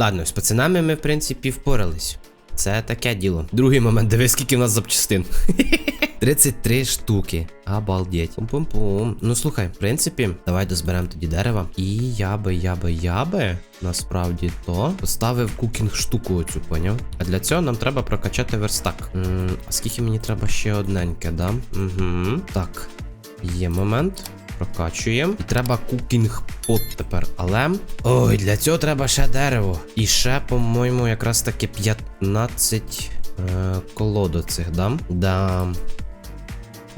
Ладно, з пацанами ми, в принципі, впорались. Це таке діло. Другий момент, дивись, скільки в нас запчастин. 33 штуки. Обалдеть. Пум-пум-пум. Ну слухай, в принципі, давай дозберемо тоді дерева. І я би, я би, я би насправді то поставив кукінг штуку оцю, поняв? А для цього нам треба прокачати верстак. М, а скільки мені треба ще одненьке, да? Угу. Так. Є момент. Прокачуємо. І треба кукінг пот тепер. Але. Ой, для цього треба ще дерево. І ще, по-моєму, якраз таки 15 е, колод цих дам. Да.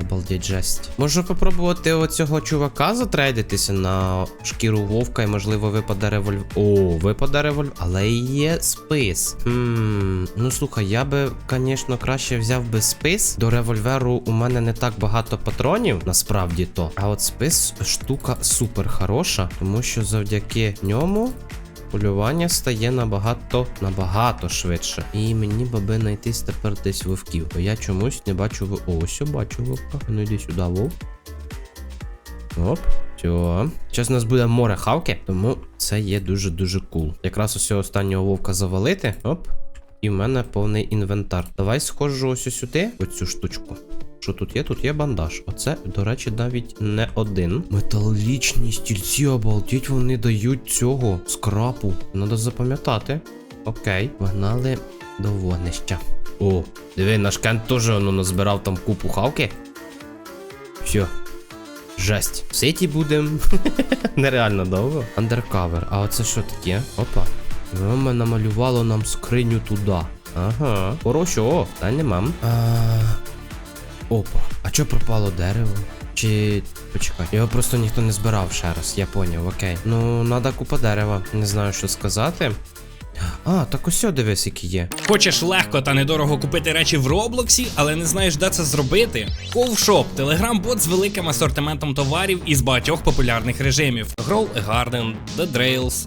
Обалдеть жесть. Можу попробувати оцього чувака затрейдитися на шкіру вовка і, можливо, випаде револьвер. О, випаде револьвер. Але є спис. Хм, ну слухай, я би, звісно, краще взяв би спис. До револьверу у мене не так багато патронів, насправді то. А от спис штука супер хороша, тому що завдяки ньому полювання стає набагато набагато швидше. І мені баби знайтись тепер десь вовків. Бо я чомусь не бачу в. О, ось я бачу вовка. Ну йди сюди, вовк. Оп. Все. Зараз у нас буде море хавки, тому це є дуже-дуже кул. Якраз ось останнього вовка завалити. Оп. І в мене повний інвентар. Давай схожу ось сюди, оцю штучку. Що тут є? Тут є бандаж. Оце, до речі, навіть не один. Металічні стільці, обалдіть, вони дають цього скрапу. Надо запам'ятати. Окей, погнали до вогнища. О, диви, наш кент теж ну, назбирав там купу хавки. Все. Жесть. В сеті будем. Нереально довго. Андеркавер. А оце що таке? Опа. Воно намалювало нам скриню туди. Ага. Хорошо, та нема. А... Опа. А чо пропало дерево? Чи. Почекай. Його просто ніхто не збирав ще раз, я поняв, окей. Ну, надо купа дерева. Не знаю, що сказати. А, так ось дивись, які є. Хочеш легко та недорого купити речі в Роблоксі, але не знаєш, де це зробити? Ковшоп телеграм-бот з великим асортиментом товарів із багатьох популярних режимів: Grow a Garden, The Drails,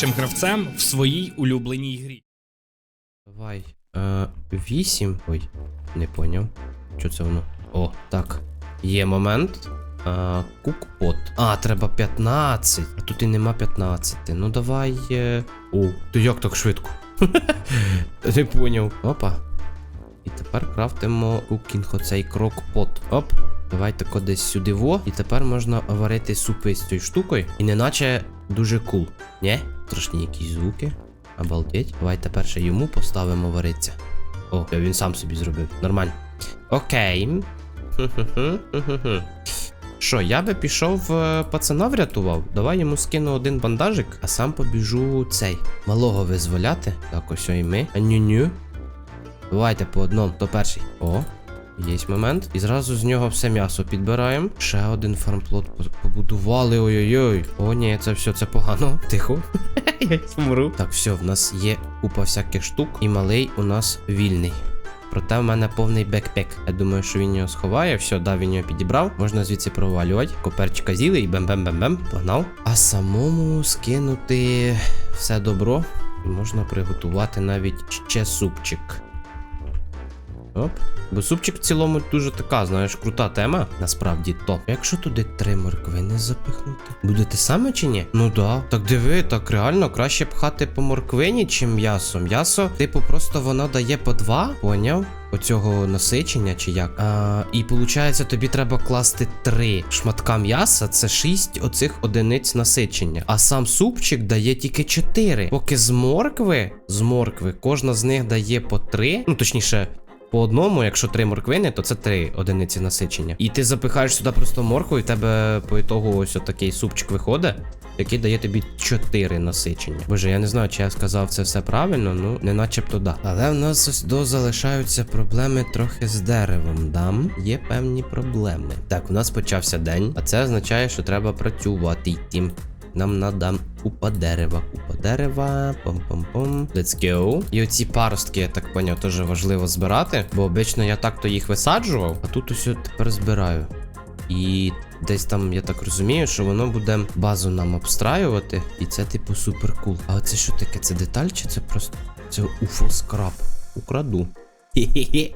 гравцем в своїй улюбленій грі. Давай. Е, 8. Ой, не поняв. Що це воно? О, так. Є момент. Е, кукпот. А, треба 15. А тут і нема 15. Ну давай. Е... О, ти як так швидко? Не поняв. Опа. І тепер крафтимо кукінг оцей крокпот. Оп. Давайте кудись сюди во. І тепер можна варити супи з цією штукою. І неначе дуже кул. Нє? Страшні якісь звуки. Обалдеть. Давайте перше йому поставимо вариться. О, він сам собі зробив. Нормально. Окей. Що, я би пішов е, пацана врятував. Давай йому скину один бандажик, а сам побіжу цей. Малого визволяти. Так, ось і ми. Ню-ню. Давайте по одному, то перший. О, є момент. І зразу з нього все м'ясо підбираємо. Ще один фармплот побудували. Ой-ой-ой. О, ні, це все це погано. Тихо. Я вмру. Так, все, в нас є купа всяких штук, і малий у нас вільний. Проте в мене повний бекпек. Я думаю, що він його сховає. Все, да, він його підібрав. Можна звідси провалювати. Коперчика з'їли і бем-бем-бем-бем. Погнав. А самому скинути все добро. І можна приготувати навіть ще супчик. Оп. Бо супчик в цілому дуже така, знаєш, крута тема. Насправді то. Якщо туди три морквини запихнути, буде те саме чи ні? Ну да. Так диви, так реально краще пхати по морквині, чим м'ясо. М'ясо, типу, просто воно дає по два, поняв? Оцього насичення чи як. А, і виходить, тобі треба класти три шматка м'яса, це шість оцих одиниць насичення. А сам супчик дає тільки чотири. Поки з моркви, з моркви, кожна з них дає по три. Ну точніше, по одному, якщо три морквини, то це три одиниці насичення. І ти запихаєш сюди просто моркву, і в тебе по ітогу ось такий супчик виходить, який дає тобі чотири насичення. Боже, я не знаю, чи я сказав це все правильно, ну не начебто да. Але в нас ось до залишаються проблеми трохи з деревом. Дам, є певні проблеми. Так, у нас почався день, а це означає, що треба працювати. Нам надо купа дерева, купа дерева. Пом-пом-пом. Let's go. І оці паростки, я так поняв, теж важливо збирати, бо обично я так-то їх висаджував, а тут ось тепер збираю. І десь там, я так розумію, що воно буде базу нам обстраювати, і це типу супер кул. А це що таке? Це деталь чи це просто це уфо скраб? Украду. Хе-хе-хе.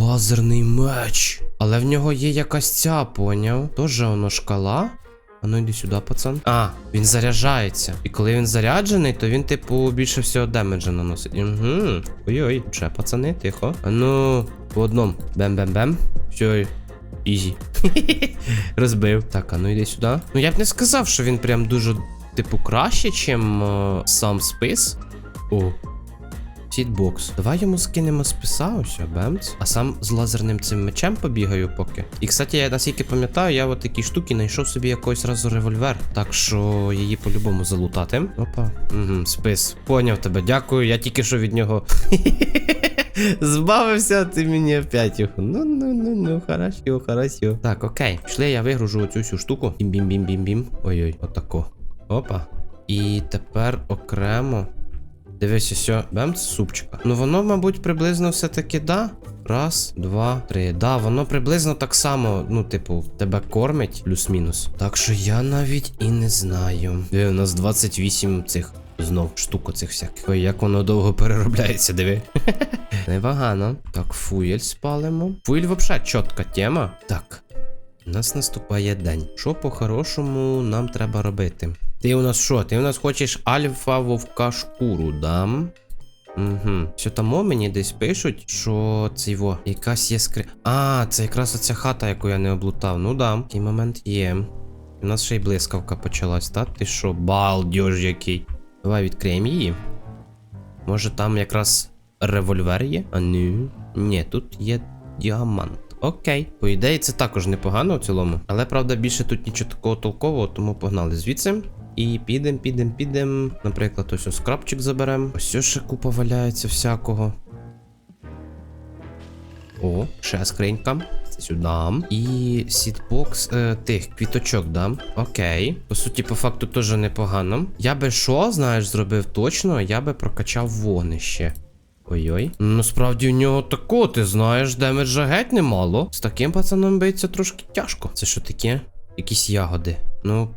Лазерний меч. Але в нього є якась ця, поняв? Тоже воно шкала. А ну йди сюди, пацан. А, він заряджається. І коли він заряджений, то він, типу, більше всього демеджа наносить. Угу. Ой-ой, вже, пацани, тихо. А ну, по одному. Бем-бем-бем. Все, ізі. Розбив. Так, а ну йди сюди. Ну я б не сказав, що він прям дуже, типу, краще, чим е, сам спис. О, Сітбокс. Давай йому скинемо списа, ось, бемц. А сам з лазерним цим мечем побігаю поки. І, кстати, я наскільки пам'ятаю, я от такі штуки знайшов собі якийсь разу револьвер. Так що її по-любому залутати. Опа. Угу, спис. Поняв тебе, дякую. Я тільки що від нього. Збавився, ти мені опять його. Ну, ну, ну, ну, хорошо, хорошо. Так, окей. Пішли, я вигружу оцю всю штуку. Бім-бім-бім-бім-бім. Ой-ой, отако. Опа. І тепер окремо. Дивись, ось, бемц супчика. Ну воно, мабуть, приблизно все-таки да. Раз, два, три. Да, воно приблизно так само, ну, типу, тебе кормить, плюс-мінус. Так що я навіть і не знаю. Диви, у нас 28 цих знов штук оцих всяких. Ой, як воно довго переробляється, диви. Непогано. Так, фуєль спалимо. Фуєль взагалі чітка тема. Так. У нас наступає день. Що по-хорошому нам треба робити? Ти у нас що? Ти у нас хочеш альфа вовка шкуру, дам? Угу. Що тому мені десь пишуть, що це його якась є скри. А, це якраз оця хата, яку я не облутав. Ну да, такий момент є. У нас ще й блискавка почалась, та? Ти що, балдеж який? Давай відкриємо її. Може там якраз револьвер є? А ні. Ні, тут є діамант. Окей. По ідеї, це також непогано в цілому. Але правда, більше тут нічого такого толкового, тому погнали звідси. І підем, підем, підем. Наприклад, ось ось скрабчик заберем. Ось ще купа валяється всякого. О, ще скринька. Сюди. І сітбокс е, тих квіточок дам. Окей. По суті, по факту теж непогано. Я би що, знаєш, зробив точно, я би прокачав вогнище. Ой-ой. Ну, справді у нього тако, ти знаєш, демеджа геть немало. З таким пацаном биться трошки тяжко. Це що таке? Якісь ягоди. Ну,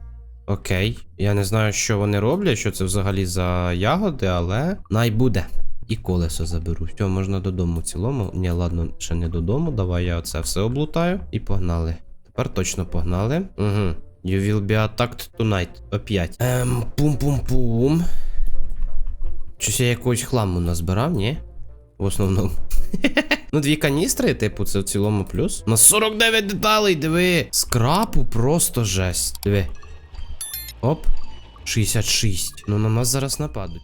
окей. Я не знаю, що вони роблять, що це взагалі за ягоди, але най буде. І колесо заберу. Все, можна додому в цілому. Ні, ладно, ще не додому. Давай я оце все облутаю. І погнали. Тепер точно погнали. Угу. You will be attacked tonight. Опять. Ем, пум-пум-пум. Щось я якогось хламу назбирав, ні? В основному. ну, дві каністри, типу, це в цілому плюс. На 49 деталей, диви. Скрапу просто жесть. Диви. Оп. 66. Ну на нас зараз нападуть.